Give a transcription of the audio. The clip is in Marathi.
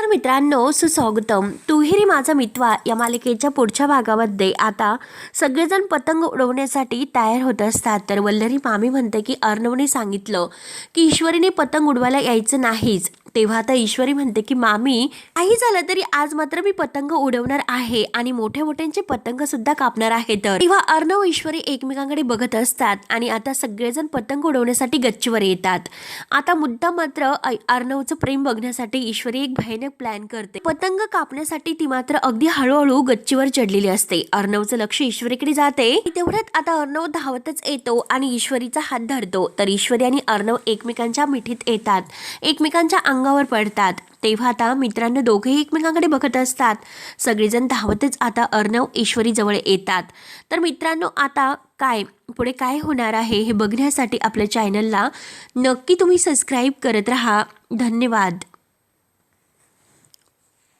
नमस्कार मित्रांनो सुस्वागतम. तुहिरी माझा मित्वा या मालिकेच्या पुढच्या भागामध्ये आता सगळेजण पतंग उडवण्यासाठी तयार होत असतात. तर वल्लरी मामी म्हणते की अर्णवने सांगितलं की ईश्वरीने पतंग उडवायला यायचं नाहीच. तेव्हा आता ईश्वरी म्हणते की मामी काही झालं तरी आज मात्र मी पतंग उडवणार आहे आणि मोठ्या मोठ्यांचे पतंग सुद्धा कापणार आहे तर. तेव्हा अर्णव ईश्वरी एकमेकांकडे बघत असतात आणि आता सगळेजण पतंग उडवण्यासाठी गच्चीवर येतात. आता मुद्दा मात्र ऐ- अर्णवचं प्रेम बघण्यासाठी ईश्वरी एक भयानक प्लॅन करते. पतंग कापण्यासाठी ती मात्र अगदी हळूहळू गच्चीवर चढलेली असते. अर्णवचं लक्ष ईश्वरीकडे जाते. तेवढ्यात आता अर्णव धावतच येतो आणि ईश्वरीचा हात धरतो. तर ईश्वरी आणि अर्णव एकमेकांच्या मिठीत येतात. एकमेकांच्या अंग अंगावर पडतात. तेव्हा आता मित्रांनो दोघेही एकमेकांकडे बघत असतात. सगळेजण धावतच आता अर्णव ईश्वरीजवळ येतात. तर मित्रांनो आता काय पुढे काय होणार आहे हे बघण्यासाठी आपल्या चॅनलला नक्की तुम्ही सबस्क्राईब करत राहा. धन्यवाद.